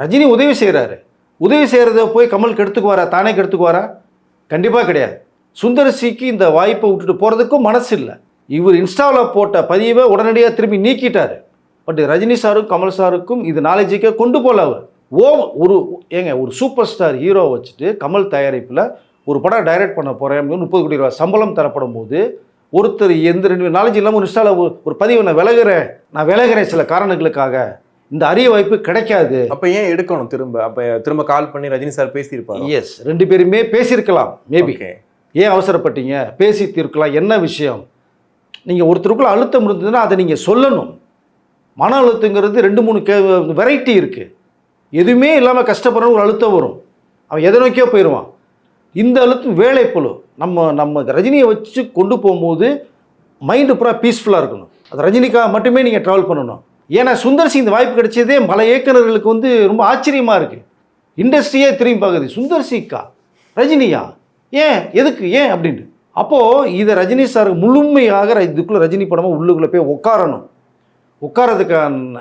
ரஜினி உதவி செய்கிறாரு உதவி செய்கிறத போய் கமல் கெடுத்துக்குவாரா? தானே கெடுத்துக்குவாரா? கண்டிப்பாக கிடையாது. சுந்தரசிக்கு இந்த வாய்ப்பை விட்டுட்டு போகிறதுக்கும் மனசு இல்லை. இவர் இன்ஸ்டாவில் போட்ட பதிவை உடனடியாக திரும்பி நீக்கிட்டாரு. பட் ரஜினி சாருக்கும் கமல் சாருக்கும் இது நாலேஜுக்கே கொண்டு போகல அவர். ஓ ஒரு ஏங்க ஒரு சூப்பர் ஸ்டார் ஹீரோ வச்சுட்டு கமல் தயாரிப்பில் ஒரு படம் டைரக்ட் பண்ண போகிறேன் முப்பது கோடி ரூபாய் சம்பளம் தரப்படும் போது ஒருத்தர் எந்த ரெண்டு நாலேஜ் இல்லாமல் ஒரு இன்ஸ்டாவில் ஒரு- ஒரு பதிவை நான் விலகுறேன். நான் விலகுறேன் சில காரணங்களுக்காக. இந்த அரிய வாய்ப்பு கிடைக்காது. அப்ப ஏன் எடுக்கணும் திரும்ப? அப்ப திரும்ப கால் பண்ணி ரஜினி சார் பேசியிருப்பாரு? எஸ் ரெண்டு பேருமே பேசியிருக்கலாம் மேபி ஏன் அவசரப்பட்டீங்க? பேசி தீர்க்கலாம் என்ன விஷயம்? நீங்கள் ஒருத்தருக்குள்ள அழுத்தம் இருந்ததுன்னா அதை நீங்கள் சொல்லணும். மன அழுத்தங்கிறது ரெண்டு மூணு கே வெரைட்டி இருக்குது எதுவுமே இல்லாமல் கஷ்டப்படுற ஒரு அழுத்தம் வரும். அவன் எதை நோக்கியோ போயிடுவான். இந்த அழுத்தம் வேலைப்பழு நம்ம நம்ம ரஜினியை வச்சு கொண்டு போகும்போது மைண்டு பூரா பீஸ்ஃபுல்லாக இருக்கணும். அது ரஜினிக்காக மட்டுமே நீங்கள் ட்ராவல் பண்ணணும். ஏன்னா சுந்தர் சிங் இந்த வாய்ப்பு கிடைச்சதே பல இயக்குனர்களுக்கு வந்து ரொம்ப ஆச்சரியமாக இருக்குது இண்டஸ்ட்ரியே திரும்பி பார்க்குது. சுந்தர் சிக்கா ரஜினியா? ஏன்? எதுக்கு? ஏன்? அப்படின்ட்டு. அப்போது இதை ரஜினி சார் முழுமையாக இதுக்குள்ளே ரஜினி படமாக உள்ளுக்குள்ளே போய் உட்காரணும் உட்காரதுக்கான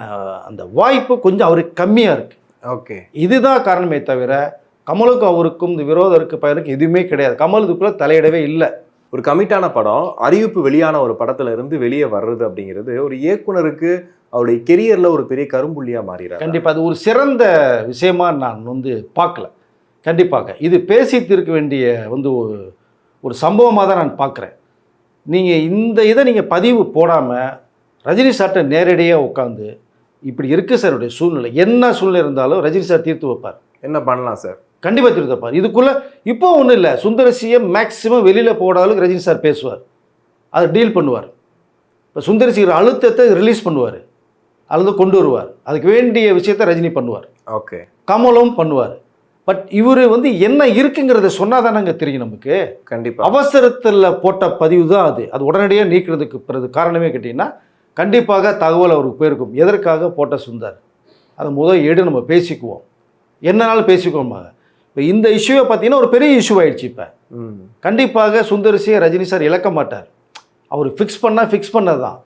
அந்த வாய்ப்பு கொஞ்சம் அவருக்கு கம்மியாக இருக்குது ஓகே. இதுதான் காரணமே தவிர கமலுக்கும் அவருக்கும் இந்த விரோதம் இருக்கு பையனுக்கு எதுவுமே கிடையாது. கமல் இதுக்குள்ளே தலையிடவே இல்லை. ஒரு கமிட்டான படம் அறிவிப்பு வெளியான ஒரு படத்துல இருந்து வெளியே வர்றது அப்படிங்கிறது ஒரு இயக்குனருக்கு அவருடைய கெரியர்ல ஒரு பெரிய கரும்புள்ளியா மாறிறாரு. கண்டிப்பாக அது ஒரு சிறந்த விஷயமா நான் வந்து பார்க்கல. கண்டிப்பாக இது பேசி தீர்க்க வேண்டிய வந்து ஒரு ஒரு சம்பவமாக தான் நான் பார்க்குறேன். நீங்கள் இந்த இதை நீங்கள் பதிவு போடாமல் ரஜினி சார்ட்ட நேரடியாக உட்காந்து இப்படி இருக்குது சார் என்னுடைய சூழ்நிலை. என்ன சூழ்நிலை இருந்தாலும் ரஜினி சார் தீர்த்து வைப்பார். என்ன பண்ணலாம் சார் கண்டிப்பாக தீர்த்து வைப்பார். இதுக்குள்ளே இப்போ ஒன்றும் இல்லை. சுந்தரசியை மேக்ஸிமம் வெளியில் போட அளவுக்கு ரஜினி சார் பேசுவார். அதை டீல் பண்ணுவார். இப்போ சுந்தரசிக்கிற அழுத்தத்தை ரிலீஸ் பண்ணுவார். அல்லது கொண்டு வருவார். அதுக்கு வேண்டிய விஷயத்தை ரஜினி பண்ணுவார். ஓகே. கமலும் பண்ணுவார். பட் இவர் வந்து என்ன இருக்குங்கிறத சொன்னால் தானங்க தெரியும் நமக்கு. கண்டிப்பா. அவசரத்தில் போட்ட பதிவு தான் அது. அது உடனடியாக நீக்கிறதுக்கு பிறகு காரணமே கேட்டிங்கன்னா கண்டிப்பாக தகவல் அவருக்கு போயிருக்கும். எதற்காக போட்ட சுந்தர்? அதை முதல் எடு நம்ம பேசிக்குவோம். என்னனாலும் பேசிக்குவோமாக இப்போ இந்த இஷ்யூவை பார்த்தீங்கன்னா ஒரு பெரிய இஷ்யூ ஆயிடுச்சு இப்போ. கண்டிப்பாக சுந்தரிசியை ரஜினி சார் இழக்க மாட்டார். அவர் ஃபிக்ஸ் பண்ணால் ஃபிக்ஸ் பண்ணது தான்